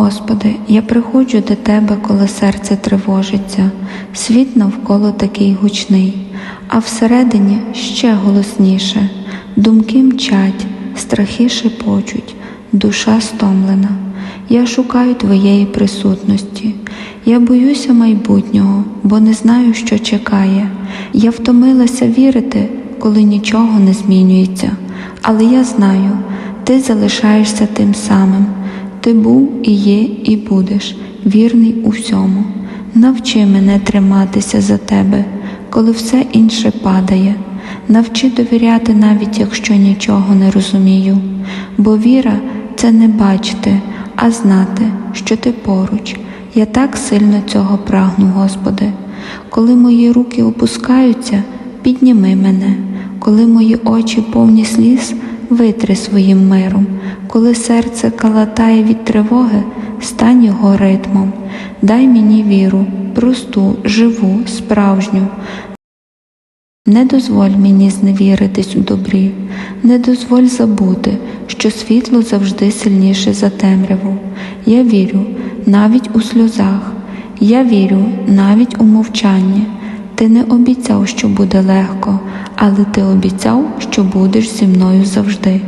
Господи, я приходжу до Тебе, коли серце тривожиться, світ навколо такий гучний, а всередині ще голосніше, думки мчать, страхи шепочуть, душа стомлена. Я шукаю Твоєї присутності. Я боюся майбутнього, бо не знаю, що чекає. Я втомилася вірити, коли нічого не змінюється. Але я знаю, ти залишаєшся тим самим. Ти був і є, і будеш, вірний у всьому. Навчи мене триматися за тебе, коли все інше падає. Навчи довіряти, навіть якщо нічого не розумію. Бо віра це не бачити, а знати, що ти поруч. Я так сильно цього прагну, Господи. Коли мої руки опускаються, підніми мене, коли мої очі повні сліз, витри своїм миром, коли серце калатає від тривоги, стань його ритмом, дай мені віру, просту, живу, справжню. Не дозволь мені зневіритись у добрі, не дозволь забути, що світло завжди сильніше за темряву. Я вірю навіть у сльозах, я вірю навіть у мовчанні. Ти не обіцяв, що буде легко, але ти обіцяв, що будеш зі мною завжди.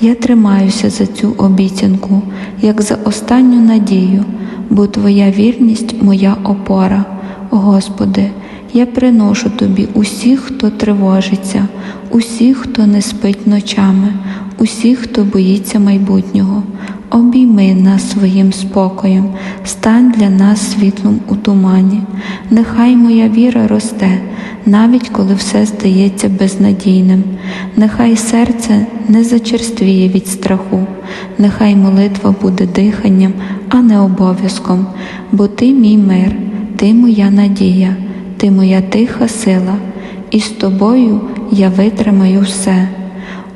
Я тримаюся за цю обіцянку, як за останню надію, бо Твоя вірність моя опора. Господи, я приношу Тобі усіх, хто тривожиться, усіх, хто не спить ночами, усіх, хто боїться майбутнього. Обійми нас своїм спокоєм, стань для нас світлом у тумані. Нехай моя віра росте, навіть коли все здається безнадійним. Нехай серце не зачерствіє від страху, нехай молитва буде диханням, а не обов'язком, бо ти мій мир, ти моя надія, ти моя тиха сила, і з тобою я витримаю все.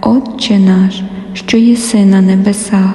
Отче наш, що єси на небесах,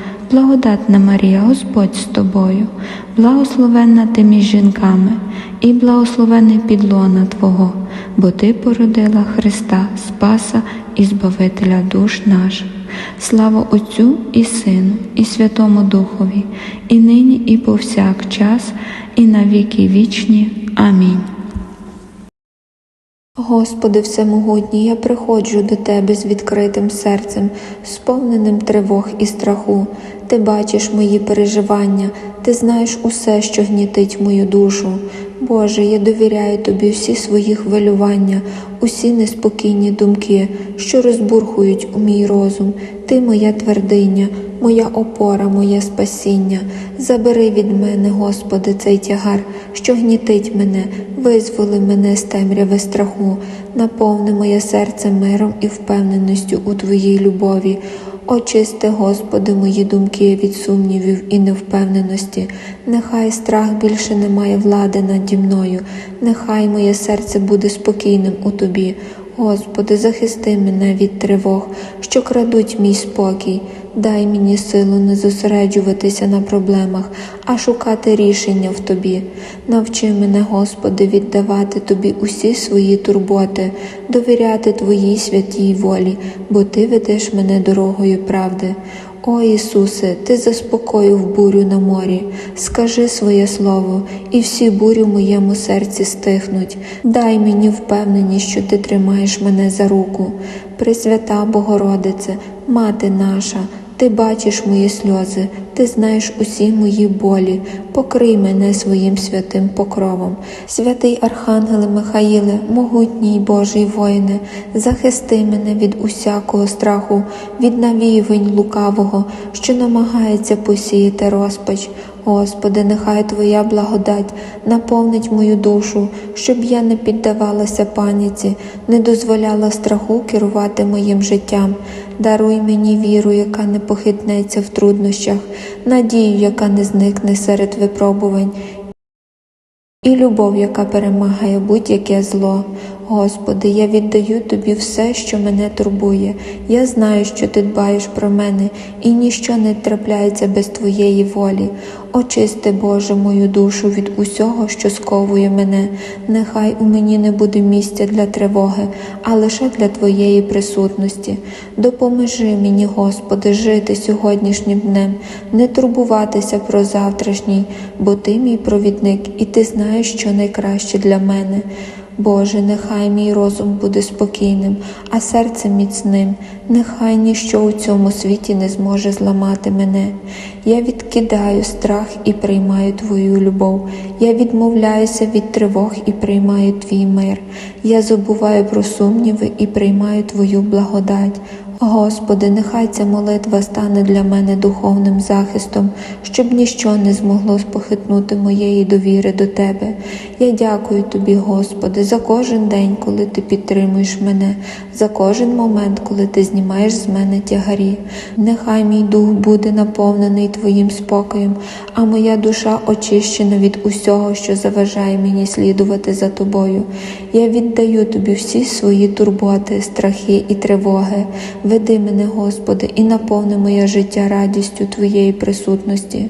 благодатна Марія, Господь з тобою, благословенна ти між жінками, і благословений підлона Твого, бо Ти породила Христа, Спаса і Збавителя душ наших. Слава Отцю і Сину, і Святому Духові, і нині, і повсякчас, і на віки вічні. Амінь. Господи Всемогутній, я приходжу до Тебе з відкритим серцем, сповненим тривог і страху. Ти бачиш мої переживання, ти знаєш усе, що гнітить мою душу. Боже, я довіряю Тобі всі свої хвилювання, усі неспокійні думки, що розбурхують у мій розум. Ти моя твердиня, моя опора, моє спасіння. Забери від мене, Господи, цей тягар, що гнітить мене, визволи мене з темряви страху, наповни моє серце миром і впевненістю у Твоїй любові. Очисти, Господи, мої думки від сумнівів і невпевненості. Нехай страх більше не має влади наді мною, нехай моє серце буде спокійним у Тобі. Господи, захисти мене від тривог, що крадуть мій спокій. Дай мені силу не зосереджуватися на проблемах, а шукати рішення в Тобі. Навчи мене, Господи, віддавати Тобі усі свої турботи, довіряти Твоїй святій волі, бо Ти ведеш мене дорогою правди. О Ісусе, Ти заспокоїв бурю на морі, скажи своє слово, і всі бурі в моєму серці стихнуть. Дай мені впевненість, що Ти тримаєш мене за руку. Пресвята Богородице, Мати наша, Ти бачиш мої сльози, Ти знаєш усі мої болі, покрий мене своїм святим покровом. Святий Архангеле Михаїле, могутній Божий воїне, захисти мене від усякого страху, від навіювань лукавого, що намагається посіяти розпач. Господи, нехай Твоя благодать наповнить мою душу, щоб я не піддавалася паніці, не дозволяла страху керувати моїм життям. Даруй мені віру, яка не похитнеться в труднощах, надію, яка не зникне серед випробувань, і любов, яка перемагає будь-яке зло. Господи, я віддаю Тобі все, що мене турбує. Я знаю, що Ти дбаєш про мене, і ніщо не трапляється без Твоєї волі. Очисти, Боже, мою душу від усього, що сковує мене. Нехай у мені не буде місця для тривоги, а лише для Твоєї присутності. Допоможи мені, Господи, жити сьогоднішнім днем, не турбуватися про завтрашній, бо Ти мій провідник, і Ти знаєш, що найкраще для мене. Боже, нехай мій розум буде спокійним, а серце міцним, нехай ніщо у цьому світі не зможе зламати мене. Я відкидаю страх і приймаю Твою любов. Я відмовляюся від тривог і приймаю Твій мир. Я забуваю про сумніви і приймаю Твою благодать. Господи, нехай ця молитва стане для мене духовним захистом, щоб ніщо не змогло спохитнути моєї довіри до Тебе. Я дякую Тобі, Господи, за кожен день, коли Ти підтримуєш мене, за кожен момент, коли Ти знімаєш з мене тягарі. Нехай мій дух буде наповнений Твоїм спокоєм, а моя душа очищена від усього, що заважає мені слідувати за Тобою. Я віддаю Тобі всі свої турботи, страхи і тривоги. Веди мене, Господи, і наповни моє життя радістю Твоєї присутності.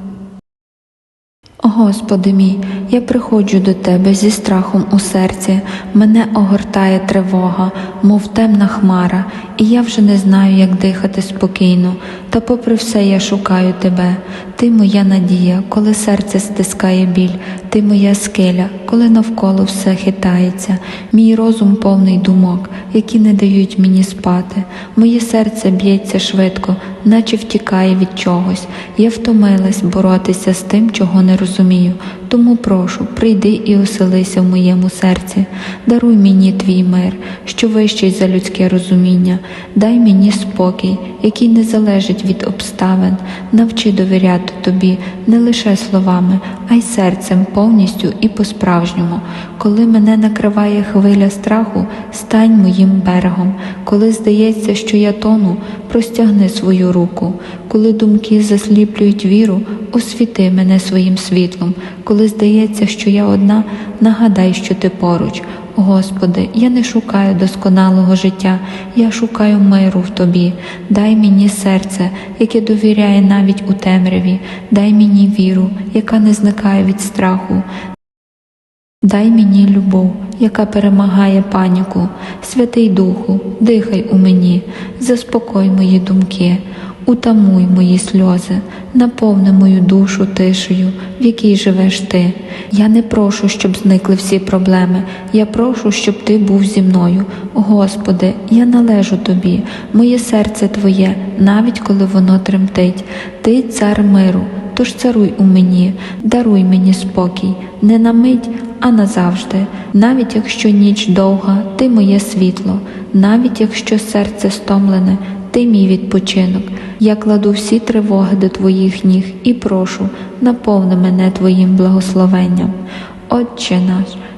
Господи мій, я приходжу до Тебе зі страхом у серці, мене огортає тривога, мов темна хмара, і я вже не знаю, як дихати спокійно. Та попри все я шукаю Тебе. Ти моя надія, коли серце стискає біль, ти моя скеля, коли навколо все хитається, мій розум повний думок, які не дають мені спати. Моє серце б'ється швидко, наче втікає від чогось. Я втомилась боротися з тим, чого не розумію. Тому прошу, прийди і оселися в моєму серці, даруй мені твій мир, що вищий за людське розуміння, дай мені спокій, який не залежить від обставин, навчи довіряти тобі не лише словами, а й серцем повністю і по-справжньому. Коли мене накриває хвиля страху, стань моїм берегом. Коли здається, що я тону, простягни свою руку. Коли думки засліплюють віру, освіти мене своїм світлом. Коли здається, що я одна, нагадай, що ти поруч. Господи, я не шукаю досконалого життя, я шукаю миру в Тобі. Дай мені серце, яке довіряє навіть у темряві, дай мені віру, яка не зникає від страху. Дай мені любов, яка перемагає паніку, Святий Духу, дихай у мені, заспокой мої думки, утамуй мої сльози, наповни мою душу тишею, в якій живеш ти. Я не прошу, щоб зникли всі проблеми. Я прошу, щоб ти був зі мною. Господи, я належу тобі, моє серце Твоє, навіть коли воно тремтить. Ти цар миру. Тож царуй у мені, даруй мені спокій, не на мить, а назавжди. Навіть якщо ніч довга, ти моє світло, навіть якщо серце стомлене, ти мій відпочинок. Я кладу всі тривоги до твоїх ніг і прошу, наповни мене твоїм благословенням. Отче наш,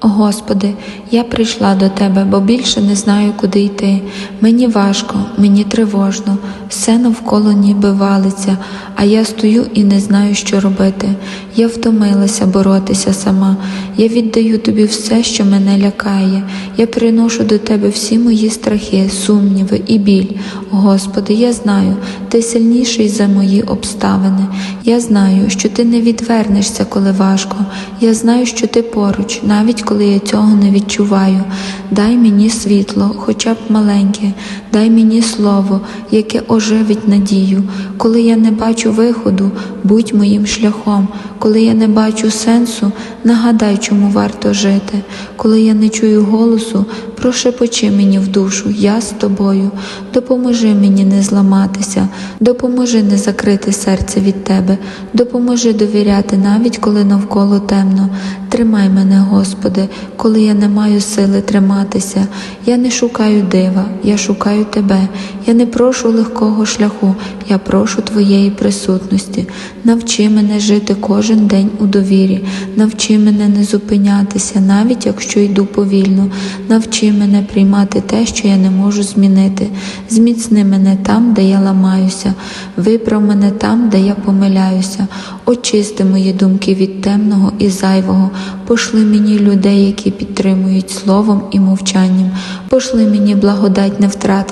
Господи, я прийшла до Тебе, бо більше не знаю, куди йти. Мені важко, мені тривожно, все навколо ніби валиться, а я стою і не знаю, що робити. Я втомилася боротися сама. Я віддаю Тобі все, що мене лякає. Я приношу до Тебе всі мої страхи, сумніви і біль. Господи, я знаю, Ти сильніший за мої обставини. Я знаю, що Ти не відвернешся, коли важко. Я знаю, що Ти поруч, навіть коли я цього не відчуваю. Дай мені світло, хоча б маленьке, дай мені слово, яке оживить надію. Коли я не бачу виходу, будь моїм шляхом. Коли я не бачу сенсу, нагадай, чому варто жити. Коли я не чую голосу, прошепочи мені в душу, я з тобою. Допоможи мені не зламатися, допоможи не закрити серце від тебе, допоможи довіряти, навіть коли навколо темно. Тримай мене, Господи, коли я не маю сили триматися. Я не шукаю дива, я шукаю Тебе. Я не прошу легкого шляху, я прошу Твоєї присутності. Навчи мене жити кожен день у довірі, навчи мене не зупинятися, навіть якщо йду повільно. Навчи мене приймати те, що я не можу змінити. Зміцни мене там, де я ламаюся, виправ мене там, де я помиляюся. Очисти мої думки від темного і зайвого. Пошли мені людей, які підтримують словом і мовчанням. Пошли мені благодать не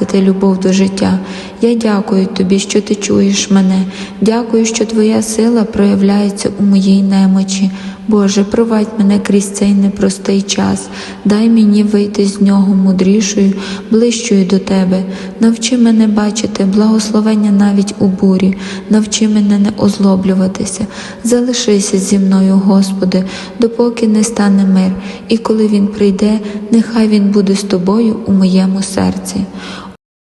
втратити любов до життя. Я дякую тобі, що ти чуєш мене. Дякую, що твоя сила проявляється у моїй немочі. Боже, провадь мене крізь цей непростий час, дай мені вийти з нього мудрішою, ближчою до Тебе. Навчи мене бачити благословення навіть у бурі, навчи мене не озлоблюватися. Залишися зі мною, Господи, допоки не стане мир, і коли він прийде, нехай він буде з тобою у моєму серці.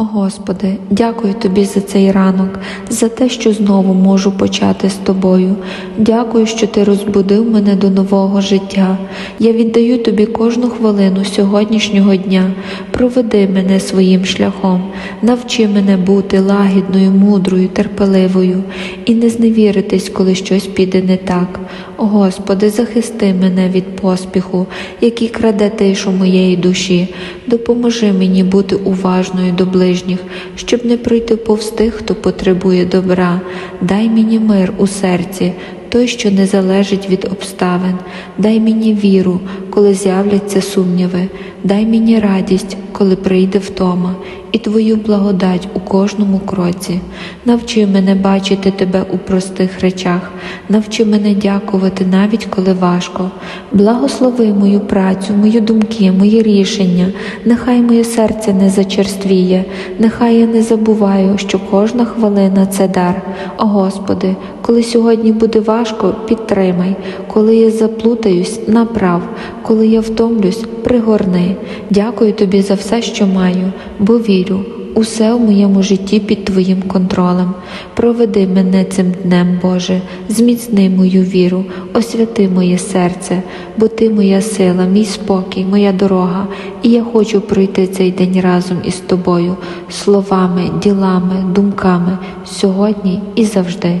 О Господи, дякую Тобі за цей ранок, за те, що знову можу почати з Тобою. Дякую, що Ти розбудив мене до нового життя. Я віддаю Тобі кожну хвилину сьогоднішнього дня. Проведи мене своїм шляхом, навчи мене бути лагідною, мудрою, терпеливою і не зневіритись, коли щось піде не так. О Господи, захисти мене від поспіху, який краде тишу моєї душі. Допоможи мені бути уважною до ближніх, щоб не пройти повз тих, хто потребує добра. Дай мені мир у серці, той, що не залежить від обставин. Дай мені віру, коли з'являться сумніви. Дай мені радість, коли прийде втома, і Твою благодать у кожному кроці. Навчи мене бачити Тебе у простих речах, навчи мене дякувати навіть коли важко. Благослови мою працю, мої думки, мої рішення. Нехай моє серце не зачерствіє, нехай я не забуваю, що кожна хвилина це дар. О Господи, коли сьогодні буде важко, підтримай, коли я заплутаюсь, направ, коли я втомлюсь, пригорни. Дякую тобі за все, що маю, бо вірю. Усе в моєму житті під Твоїм контролем. Проведи мене цим днем, Боже, зміцни мою віру, освяти моє серце, бо Ти моя сила, мій спокій, моя дорога, і я хочу пройти цей день разом із тобою, словами, ділами, думками, сьогодні і завжди.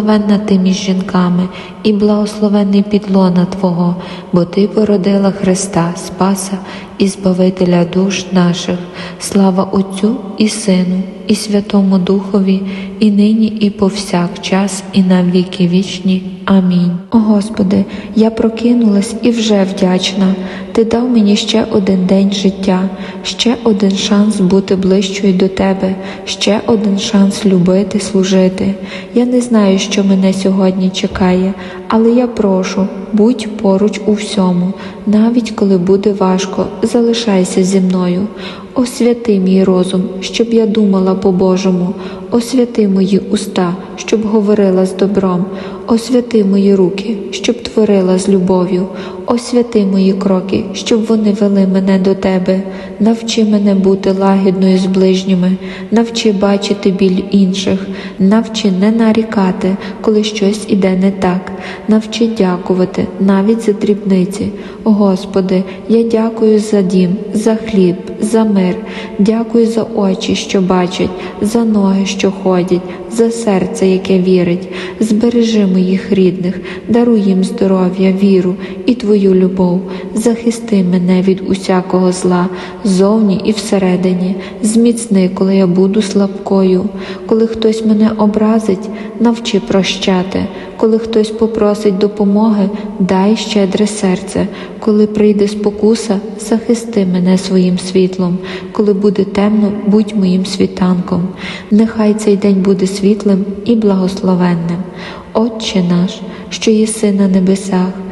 благословенна ти між жінками, і благословенний підлона Твого, бо Ти породила Христа, Спаса і Збавителя душ наших. Слава Отцю і Сину, і Святому Духові, і нині, і повсякчас, і на віки вічні. Амінь. О Господи, я прокинулась і вже вдячна. Ти дав мені ще один день життя, ще один шанс бути ближчою до Тебе, ще один шанс любити, служити. Я не знаю, що мене сьогодні чекає, але я прошу, будь поруч у всьому, навіть коли буде важко, залишайся зі мною. Освяти мій розум, щоб я думала по-божому, освяти мої уста, щоб говорила з добром, освяти мої руки, щоб творила з любов'ю, освяти мої кроки, щоб вони вели мене до тебе. Навчи мене бути лагідною з ближніми, навчи бачити біль інших, навчи не нарікати, коли щось іде не так, навчи дякувати навіть за дрібниці. Господи, я дякую за дім, за хліб, за мир, дякую за очі, що бачать, за ноги, що ходять, за серце, яке вірить. Збережи моїх рідних, даруй їм здоров'я, віру і Твою любов. Захисти мене від усякого зла, зовні і всередині. Зміцни, коли я буду слабкою. Коли хтось мене образить, навчи прощати. Коли хтось попросить допомоги, дай щедре серце. Коли прийде спокуса, захисти мене своїм світлом. Коли буде темно, будь моїм світанком. Нехай цей день буде світлим і благословенним. Отче наш, що єси на небесах,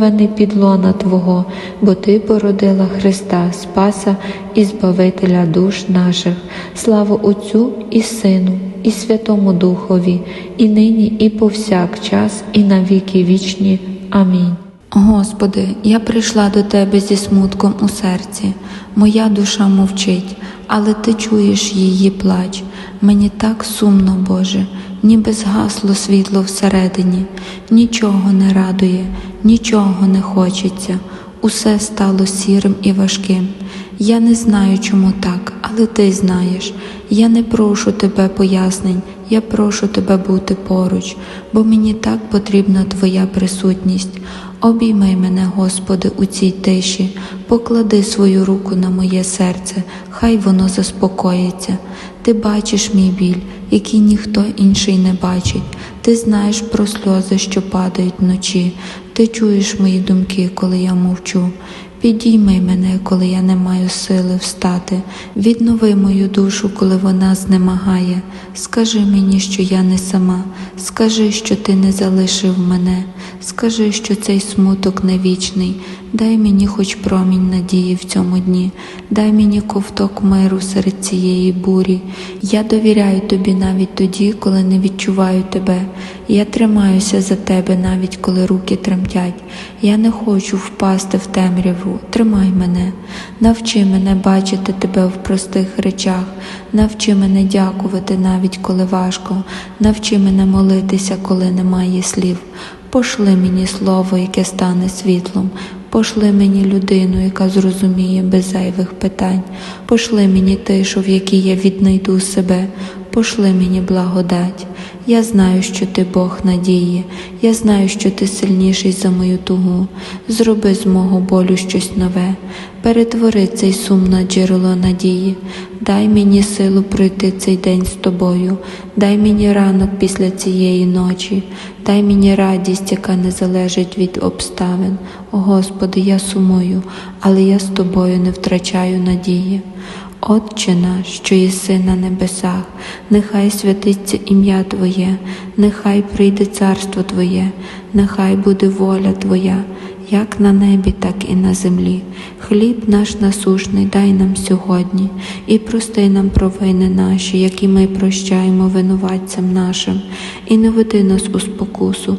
благословений підлона Твого, бо Ти породила Христа, Спаса і Збавителя душ наших. Слава Отцю і Сину, і Святому Духові, і нині, і повсякчас, і на віки вічні. Амінь. Господи, я прийшла до Тебе зі смутком у серці. Моя душа мовчить, але Ти чуєш її плач. Мені так сумно, Боже, ніби згасло світло всередині, нічого не радує, нічого не хочеться, усе стало сірим і важким. Я не знаю, чому так, але ти знаєш. Я не прошу тебе пояснень, я прошу тебе бути поруч, бо мені так потрібна Твоя присутність. Обійми мене, Господи, у цій тиші, поклади свою руку на моє серце, хай воно заспокоїться. Ти бачиш мій біль, який ніхто інший не бачить. Ти знаєш про сльози, що падають вночі. Ти чуєш мої думки, коли я мовчу. Підійми мене, коли я не маю сили встати, віднови мою душу, коли вона знемагає. Скажи мені, що я не сама, скажи, що ти не залишив мене, скажи, що цей смуток не вічний. Дай мені хоч промінь надії в цьому дні, дай мені ковток миру серед цієї бурі. Я довіряю тобі навіть тоді, коли не відчуваю тебе. Я тримаюся за тебе, навіть коли руки тремтять. Я не хочу впасти в темряву. Тримай мене, навчи мене бачити тебе в простих речах, навчи мене дякувати навіть коли важко, навчи мене молитися, коли немає слів. Пошли мені слово, яке стане світлом. Пошли мені людину, яка зрозуміє без зайвих питань. Пошли мені тишу, в якій я віднайду себе. Пошли мені благодать. Я знаю, що ти Бог надії, я знаю, що ти сильніший за мою тугу. Зроби з мого болю щось нове. Перетвори цей сум на джерело надії, дай мені силу пройти цей день з тобою, дай мені ранок після цієї ночі, дай мені радість, яка не залежить від обставин. О Господи, я сумую, але я з тобою не втрачаю надії. Отче наш, що єси на небесах, нехай святиться ім'я Твоє, нехай прийде царство Твоє, нехай буде воля Твоя, як на небі, так і на землі. Хліб наш насушний дай нам сьогодні, і прости нам провини наші, які ми прощаємо винуватцям нашим, і не веди нас у спокусу,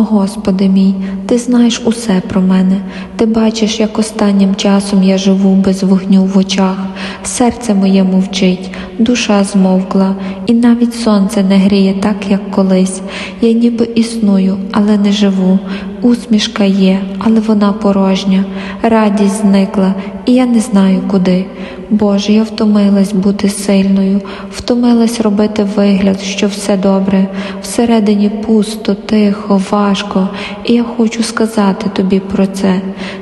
Господи мій, Ти знаєш усе про мене, Ти бачиш, як останнім часом я живу без вогню в очах, серце моє мовчить, душа змовкла, і навіть сонце не гріє так, як колись. Я ніби існую, але не живу. Усмішка є, але вона порожня, радість зникла, і я не знаю куди. Боже, я втомилась бути сильною, втомилась робити вигляд, що все добре. Всередині пусто, тихо, важко, і я хочу сказати тобі про це.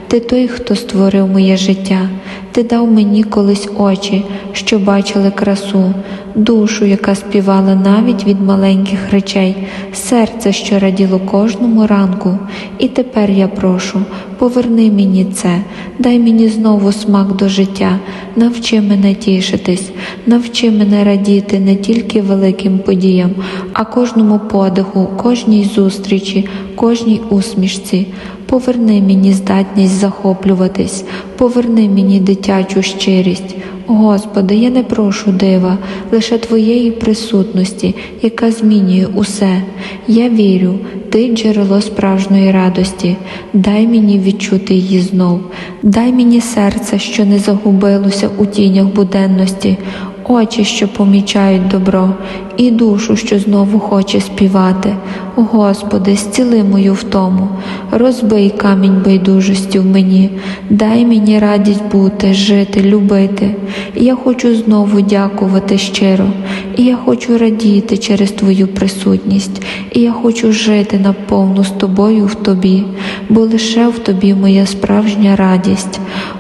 Ти той, хто створив моє життя. Ти дав мені колись очі, що бачили красу, душу, яка співала навіть від маленьких речей, серце, що раділо кожному ранку. І тепер я прошу, поверни мені це, дай мені знову смак до життя, навчи мене тішитись, навчи мене радіти не тільки великим подіям, а кожному подиху, кожній зустрічі, кожній усмішці. Поверни мені здатність захоплюватись, поверни мені дитячу щирість. Господи, я не прошу дива, лише Твоєї присутності, яка змінює усе. Я вірю, Ти джерело справжньої радості. Дай мені відчути її знов, дай мені серце, що не загубилося у тінях буденності, очі, що помічають добро, і душу, що знову хоче співати. Господи, зціли мою втому, розбий камінь байдужості в мені, дай мені радість бути, жити, любити. Я хочу знову дякувати щиро, і я хочу радіти через Твою присутність, і я хочу жити наповну з тобою в тобі, бо лише в тобі моя справжня радість.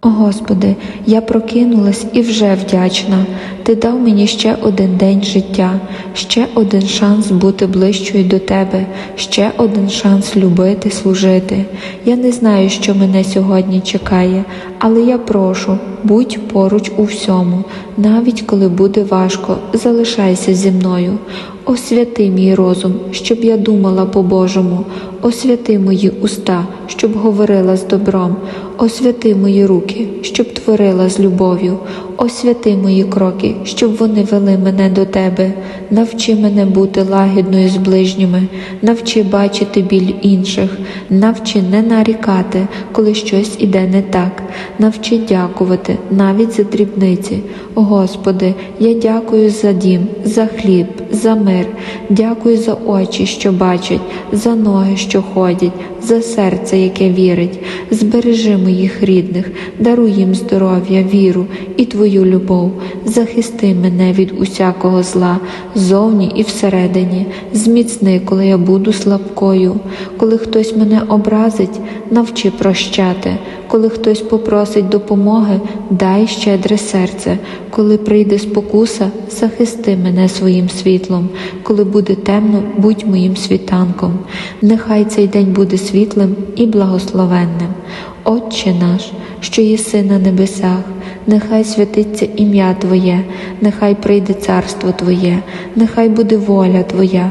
Господи, я прокинулась і вже вдячна. Ти дав мені ще один день життя, ще один шанс бути ближчою до Тебе, ще один шанс любити, служити. Я не знаю, що мене сьогодні чекає, але я прошу, будь поруч у всьому, навіть коли буде важко, залишайся зі мною. Освяти мій розум, щоб я думала по-божому, освяти мої уста, щоб говорила з добром, освяти мої руки, щоб творила з любов'ю, освяти мої кроки, щоб вони вели мене до тебе. Навчи мене бути лагідною з ближніми, навчи бачити біль інших, навчи не нарікати, коли щось іде не так, навчи дякувати навіть за дрібниці. Господи, я дякую за дім, за хліб, за мир, дякую за очі, що бачать, за ноги, що ходять, за серце, яке вірить. Збережи моїх рідних, даруй їм здоров'я, віру і Твою любов. Захисти мене від усякого зла, зовні і всередині. Зміцни, коли я буду слабкою. Коли хтось мене образить, навчи прощати. Коли хтось попросить допомоги, дай щедре серце. Коли прийде спокуса, захисти мене своїм світлом. Коли буде темно, будь моїм світанком. Нехай цей день буде світлим і благословенним. Отче наш, що єси на небесах, нехай святиться ім'я Твоє, нехай прийде царство Твоє, нехай буде воля Твоя,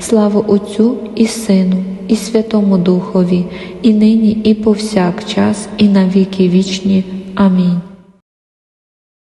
Слава Отцю і Сину, і Святому Духові, і нині, і повсякчас, і на віки вічні. Амінь.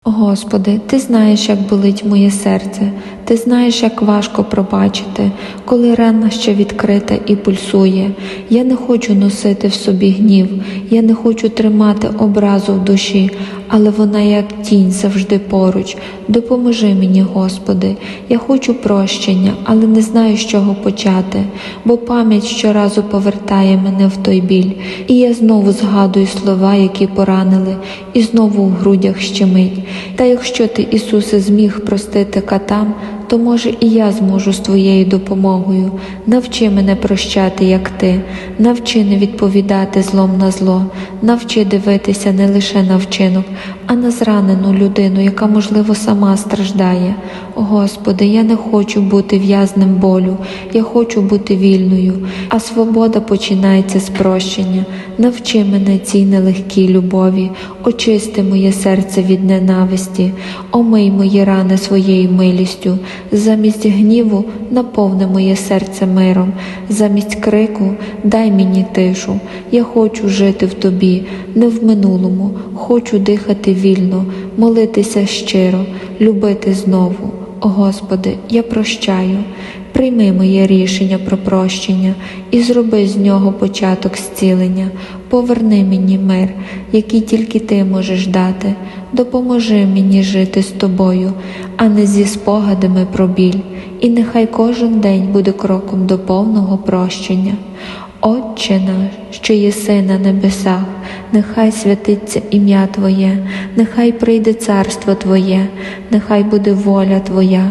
Господи, Ти знаєш, як болить моє серце, Ти знаєш, як важко пробачити, коли рана ще відкрита і пульсує. Я не хочу носити в собі гнів, я не хочу тримати образу в душі, але вона, як тінь, завжди поруч. Допоможи мені, Господи, я хочу прощення, але не знаю, з чого почати, бо пам'ять щоразу повертає мене в той біль, і я знову згадую слова, які поранили, і знову в грудях щемить. Та якщо ти, Ісусе, зміг простити катам, то може і я зможу з твоєю допомогою. Навчи мене прощати, як ти, навчи не відповідати злом на зло, навчи дивитися не лише на вчинок, а на зранену людину, яка, можливо, сама страждає. Господи, я не хочу бути в'язнем болю, я хочу бути вільною, а свобода починається з прощення. Навчи мене цій нелегкій любові, очисти моє серце від ненависті, омий мої рани своєю милістю, замість гніву наповни моє серце миром, замість крику дай мені тишу. Я хочу жити в тобі, не в минулому, хочу дихати вільно, молитися щиро, любити знову. О Господи, я прощаю, прийми моє рішення про прощення і зроби з нього початок зцілення, поверни мені мир, який тільки ти можеш дати, допоможи мені жити з тобою, а не зі спогадами про біль, і нехай кожен день буде кроком до повного прощення. Отче наш, що єси на небесах, нехай святиться ім'я Твоє, нехай прийде царство Твоє, нехай буде воля Твоя,